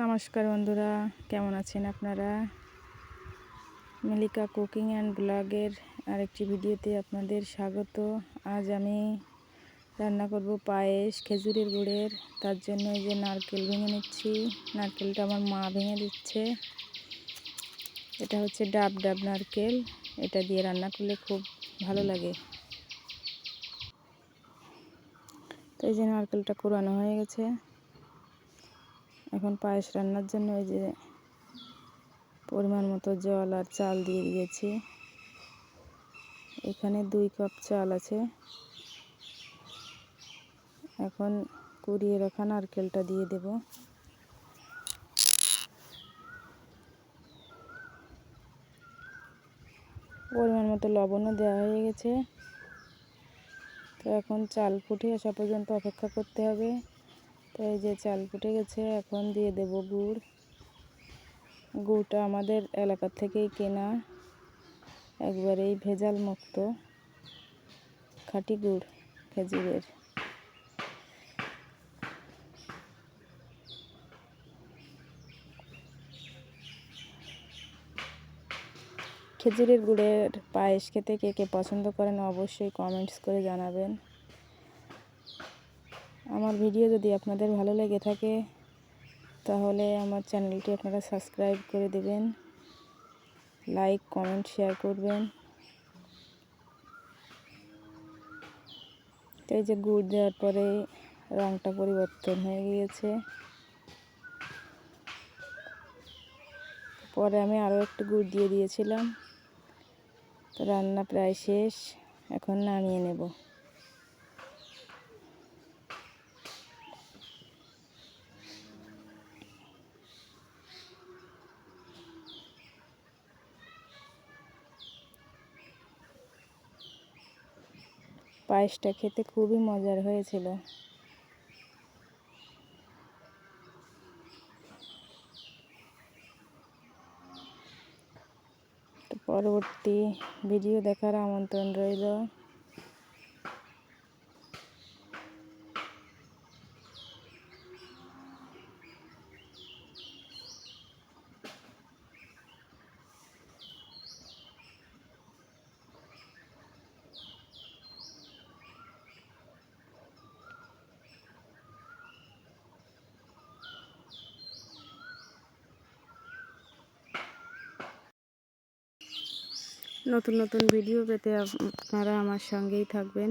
নমস্কার বন্ধুরা, কেমন আছেন আপনারা? মিলিকা কুকিং অ্যান্ড ব্লগের আরেকটি ভিডিওতে আপনাদের স্বাগত। আজ আমি রান্না করব পায়েস, খেজুরের গুড়ের। তার জন্য এই যে নারকেল ভেঙে নিচ্ছি। নারকেলটা আমার মা ভেঙে দিচ্ছে। এটা হচ্ছে ডাব ডাব নারকেল। এটা দিয়ে রান্না করলে খুব ভালো লাগে। তো এই যে নারকেলটা কোরানো হয়ে গেছে। এখন পায়েস রান্নার জন্য ওই যে পরিমাণ মতো জল আর চাল দিয়ে দিয়েছি। এখানে দুই কাপ চাল আছে। এখন কুড়িয়ে রাখা নারকেলটা দিয়ে দেব। পরিমাণ মতো লবণও দেওয়া হয়ে গেছে। তো এখন চাল ফুটে আসা পর্যন্ত অপেক্ষা করতে হবে। তো এই যে চাল ফুটে গেছে, এখন দিয়ে দেব গুড়। গুড়টা আমাদের এলাকা থেকেই কেনা, একবারেই ভেজাল মুক্ত খাঁটি গুড়, খেজুরের। খেজুরের গুড়ের পায়েস খেতে কে কে পছন্দ করেন অবশ্যই কমেন্টস করে জানাবেন। আমার ভিডিও যদি আপনাদের ভালো লেগে থাকে, তাহলে আমার চ্যানেলটি আপনারা সাবস্ক্রাইব করে দেবেন, লাইক, কমেন্ট, শেয়ার করবেন। এই যে গুড় দেওয়ার পরে রঙটা পরিবর্তন হয়ে গিয়েছে। পরে আমি আরও একটু গুড় দিয়ে দিয়েছিলাম। তো রান্না প্রায় শেষ, এখন নামিয়ে নেব। পায়েসটা খেতে খুবই মজার হয়েছিল। পরবর্তী ভিডিও দেখার আমন্ত্রণ রইল। নতুন নতুন ভিডিও পেতে আপনারা আমার সঙ্গেই থাকবেন।